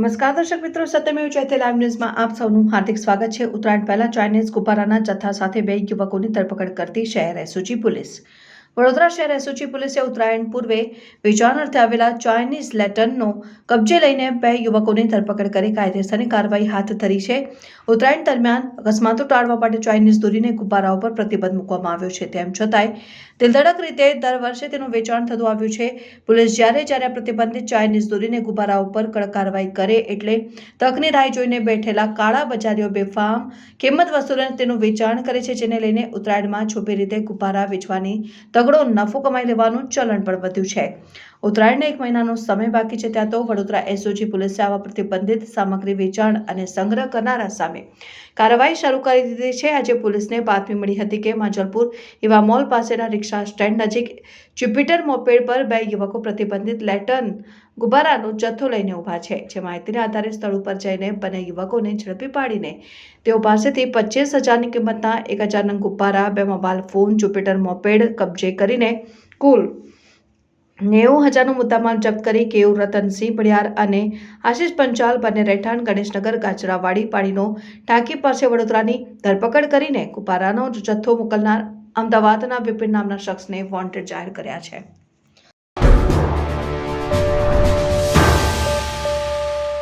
નમસ્કાર દર્શક મિત્રો, સત્યમેવ જયતે લાઈવ ન્યૂઝમાં આપ સૌનું હાર્દિક સ્વાગત છે. ઉત્તરાયણ પહેલા ચાઇનીઝ ગુબારાના જથ્થા સાથે બે યુવકોની ધરપકડ કરતી શહેર એસઓજી પોલીસ. વડોદરા શહેર એસઓજી પોલીસે ઉત્તરાયણ પૂર્વે વેચાણ અર્થે આવેલા ચાઇનીઝ લેટનનો કબજે લઈને બે યુવકોની ધરપકડ કરી. કાયદેસરની કાર્યવાહી હાથ ધરી છે. ઉત્તરાયણ દરમિયાન અકસ્માતો ટાળવા માટે ચાઇનીઝ દોરીને ગુબ્બારાઓ પર પ્રતિબંધ મૂકવામાં આવ્યો છે. તેમ છતાંય દિલધડક રીતે દર વર્ષે તેનું વેચાણ થતું આવ્યું છે. પોલીસ જ્યારે જ્યારે પ્રતિબંધિત ચાઇનીઝ દોરીને ગુબ્બારા ઉપર કડક કાર્યવાહી કરે એટલે તકની રાહ જોઈને બેઠેલા કાળા બજારીઓ બેફામ કિંમત વસૂલીને તેનું વેચાણ કરે છે, જેને લઈને ઉત્તરાયણમાં છુપી રીતે ગુબ્બારા વેચવાની તગડો નફો કમાઈ લેવાનું ચલણ પણ વધ્યું છે. ઉત્તરાયણને એક મહિનાનો સમય બાકી છે ત્યાં તો વડોદરા એસઓજી પોલીસે આવા પ્રતિબંધિત સામગ્રી વેચાણ અને સંગ્રહ કરનારા સામે કાર્યવાહી શરૂ કરી દીધી છે. આજે પોલીસને બાતમી મળી હતી કે માંજલપુર એવા મોલ પાસેના રિક્ષા સ્ટેન્ડ નજીક જ્યુપિટર મોપેડ પર બે યુવકો પ્રતિબંધિત લેટન ગુબ્બારાનો જથ્થો લઈને ઊભા છે, જે માહિતીના આધારે સ્થળ ઉપર જઈને બંને યુવકોને ઝડપી પાડીને તેઓ પાસેથી પચીસ હજારની કિંમતના એક હજારના ગુબ્બારા, બે મોબાઈલ ફોન, જુપિટર, મોપેડ કબજે કરીને કુલ નેવું હજારનો મુદ્દામાલ જપ્ત કરી કેયુ રતનસિંહ પડિયાર અને આશિષ પંચાલ, બંને રહેઠાણ ગણેશનગર, ગાજરાવાડી પાણીનો ટાંકી પાસે વડોદરાની ધરપકડ કરીને કુપારાનો જથ્થો મોકલનાર અમદાવાદના વિપિન નામના શખ્સને વોન્ટેડ જાહેર કર્યા છે.